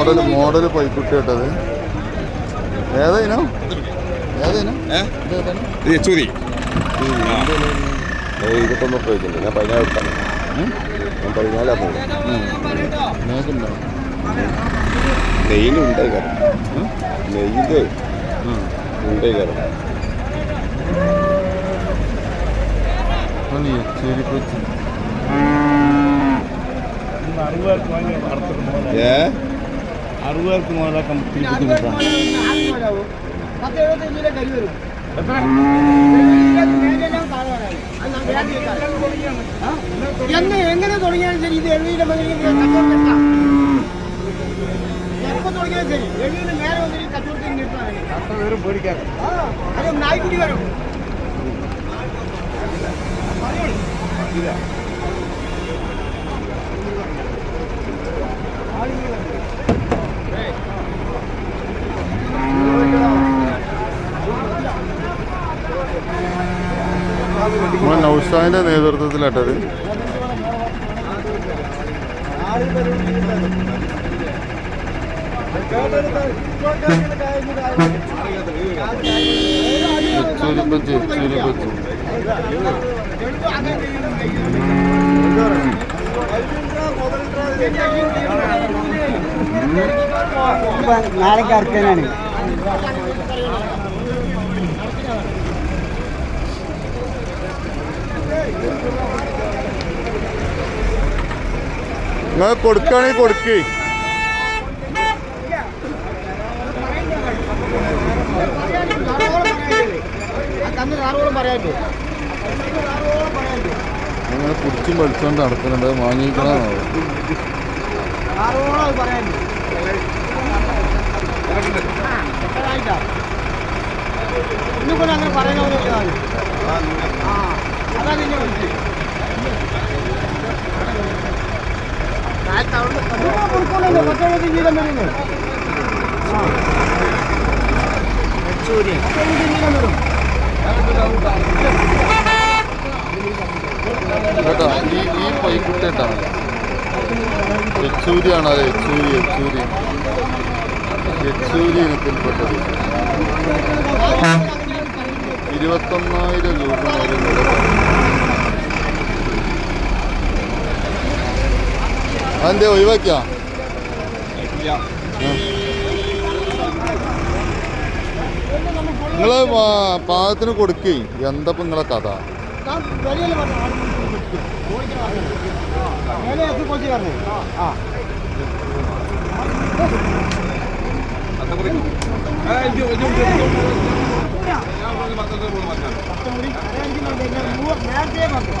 Model model പൈക്കുട്ടി കേട്ടത് യച്ചൂരി. ഈ ഇതിന്റെ ഇരുപത്തൊന്ന് ഉപയോഗിക്കുന്നുണ്ട് ഞാൻ പതിനാല് എടുത്താണ് ഞാൻ നെയ്യിൽ കയറും അറുപത് മുതലാക്കാൻ എന്ന് എങ്ങനെ തുടങ്ങിയാലും ശരി ഇത് എഴുതിയില്ല എപ്പോ തുടങ്ങിയാലും ശരി എഴുതിയില്ല നേരെ വന്നിട്ട് കച്ചവടത്തിന് നിർത്താൻ അത് നായ്ക്കുടി വരും. നമ്മളെ നൗഷാദിന്റെ നേതൃത്വത്തിലാട്ടത് നാളെ കറക്കാനാണ് നിങ്ങൾ കൊടുക്കുകയാണെങ്കിൽ കൊടുക്കേ. നിങ്ങൾ കുടിച്ചും വലിച്ചോണ്ട് നടക്കുന്നുണ്ട്. വാങ്ങിക്കണോ അങ്ങനെ പറയണമെന്നില്ല കേട്ടോ ഈ ഈ പൈക്കുട്ടി കേട്ടോ യെച്ചൂരിയാണ് അത്? യെച്ചൂരി യെച്ചൂരി. യെച്ചൂരി ഇനത്തിൽപ്പെട്ടത് ഇരുപത്തൊന്നായിരം രൂപ ഒരു വില ഒഴിവാക്കിയാ? നിങ്ങൾ പാകത്തിന് കൊടുക്കേ. എന്താ ഇപ്പൊ നിങ്ങളെ കഥ? നേരത്തെ പറഞ്ഞു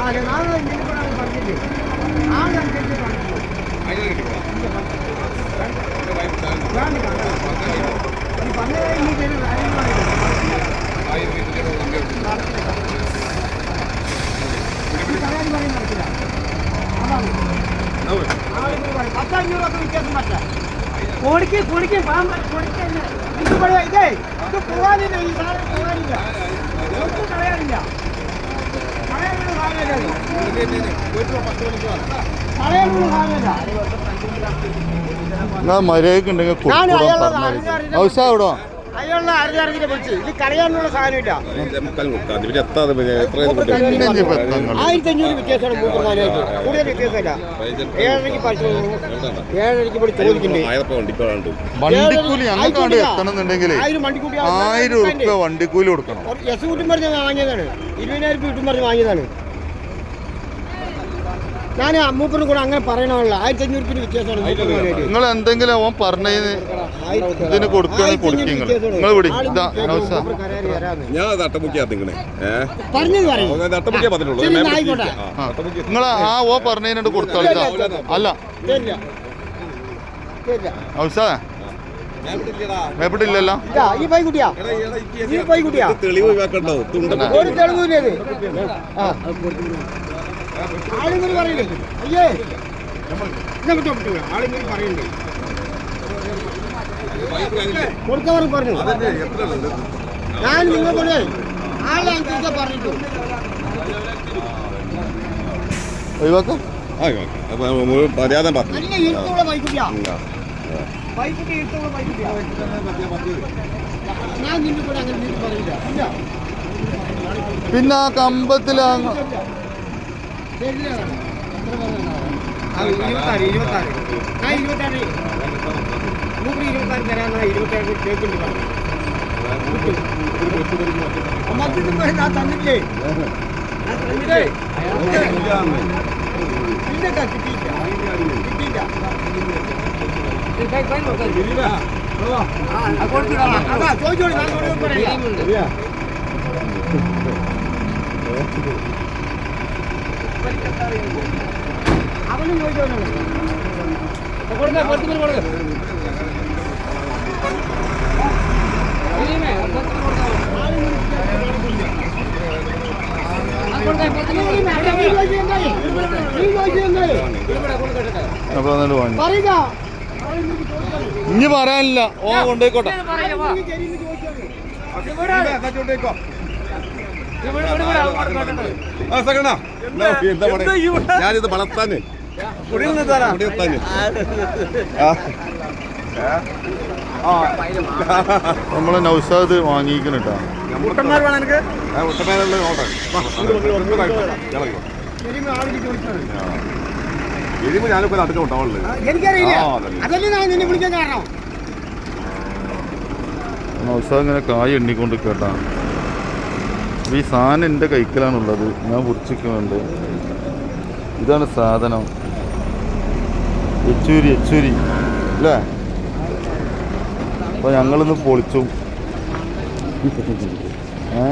അറിയാനാണ് എനിക്ക് വിളിച്ചത്. വേറെ എന്തെങ്കിലും പറഞ്ഞു, നീ പറഞ്ഞു, ഇവിടെ ആരും കേൾക്കൂല. ആ, ഞാൻ നിന്നോടാണ് പറഞ്ഞില്ലേ ആളനുസരിച്ച് പറഞ്ഞു ഞാൻ ഈ പറഞ്ഞ കാര്യം നീ ചെയ്ത കാര്യങ്ങളാണ് ഈ പരാതി പറയും നടക്കില്ല അതാണ് ആളുകൾ പറയും പത്തഞ്ഞൂറൊക്കെ വ്യത്യാസം പറ്റാം കൊടുക്ക് കൊടുക്ക് കൊടുക്കല്ലേ ഇത് ഇതേ ഇത് പോകാനില്ല ഈ സാധനം പോകാനില്ല ഒന്നും കളയാനില്ല കളയാനുള്ള സാധനമല്ല കളയാനുള്ള സാധനമല്ല നിങ്ങൾ മര്യാദയ്ക്ക് ഞാൻ കൊടുക്കണം പറഞ്ഞാൽ ഔഷ എവിടോ അയാളുടെ അറിഞ്ഞറിഞ്ഞിട്ട് വിളിച്ച്. ഇത് കളയാനുള്ള സാധനമില്ല. ആയിരത്തി അഞ്ഞൂറ് വ്യത്യാസമാണ് കൂടുതൽ വ്യത്യാസമില്ല. ഏഴരയ്ക്ക് ഏഴരയ്ക്ക് ഇവിടെ ആയിരം ഉറുപ്പ്യ വണ്ടിക്കൂലി കൊടുക്കണം. എസ് കൂട്ടും പറഞ്ഞ് വാങ്ങിയതാണ്. ഇരുപതിനായിരം രൂപ കിട്ടും പറഞ്ഞ് വാങ്ങിയതാണ്. ഞാൻ അമ്മൂപ്പനും കൂടെ അങ്ങനെ പറയണമല്ലോ. ആയിരത്തി അഞ്ഞൂറ് രൂപ വ്യത്യാസമാണ് നിങ്ങൾ എന്തെങ്കിലും ഓൻ പറഞ്ഞതിന് ഇതിന് കൊടുക്കുകയാണെങ്കിൽ കൊടുക്കുക നിങ്ങൾ വിടി. ഞാൻ തട്ടമുക്കിയാ നിങ്ങളെ നിങ്ങൾ ആ ഓ പറഞ്ഞതിനോട് കൊടുത്തോളി ഇതാ. അല്ല. ഔസാ എവിടില്ലല്ലോ ഈ പൈക്കുട്ടിയാ ഈ പൈക്കുട്ടിയാ തെളിവ് ഒരു തെളിവില്ല ഇത് ആ ആളുകൾ പറയണ്ടേ അയ്യേ ഇന്നെ വിട്ടോ. ആളുകൾ പറയണ്ടേ കൊടുക്കാൻ പറഞ്ഞു ഞാൻ നിങ്ങളോട് ആളെ പറഞ്ഞിട്ടു. ഒഴിവാക്കാം. പറഞ്ഞു. പറയില്ല. പിന്നെ ആ കമ്പത്തിലാ ശരിയല്ലേ? എത്ര പറഞ്ഞാ? ആ, ഇരുപത്താറ് ഇരുപത്താറ് ഞാൻ ഇരുപത്താറ് മൂപ്പര് ഇരുപത്താറ് തരാന്നാ ഇരുപത്താറ് കേൾക്കുന്നുണ്ട് പറഞ്ഞു മറ്റു ഞാൻ തന്നില്ലേ ഞാൻ തന്നില്ലേ ഇല്ലക്കാ കിട്ടിയില്ല കിട്ടിയില്ല അതാ ചോദിച്ചോളൂ ഞാൻ പറയാം കൊടുക്കാം കൊടുക്കാം എന്നിട്ട് വാങ്ങി. പറയുക. ഇനി പറയാനില്ല. ഓ കൊണ്ടേക്കോട്ടെ പറയാ? ഞാനിത് വളർത്താന്. കുടിയെത്താന്. നമ്മളെ നൗസാദ് വാങ്ങിക്കണം കേട്ടോ മുട്ടന്മാർ വേണം എനിക്ക് ആ, മുട്ടന്മാരുള്ള ഓർഡർ. എരിവ് ഞാനിപ്പോ നാട്ടിൽ ഉണ്ടാവുള്ളൂ നൗസാദ് ഇങ്ങനെ കായ് എണ്ണിക്കൊണ്ട് കേട്ടാ ഈ സാധനം എന്റെ കൈക്കലാണുള്ളത്. ഞാൻ കുറിച്ചിരിക്കുന്നുണ്ട് ഇതാണ് സാധനം. എച്ചൂരി എച്ചൂരി അല്ലേ? അപ്പോൾ ഞങ്ങളിന്ന് പൊളിച്ചു. ഏ?